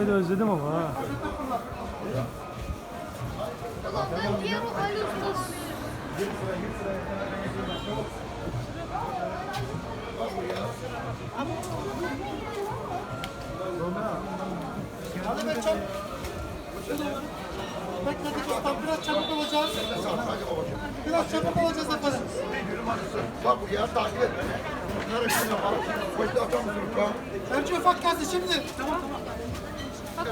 de özledim ama ha. Hadi be çok. Bekledik ustam. Biraz çabuk olacağız. Biraz çabuk olacağız efendim. Bak bu ya takip et. Önce ufak geldi şimdi. Tamam yapıyor.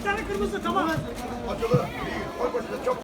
Üç tane kırmızı. Bir. Başına çabuk.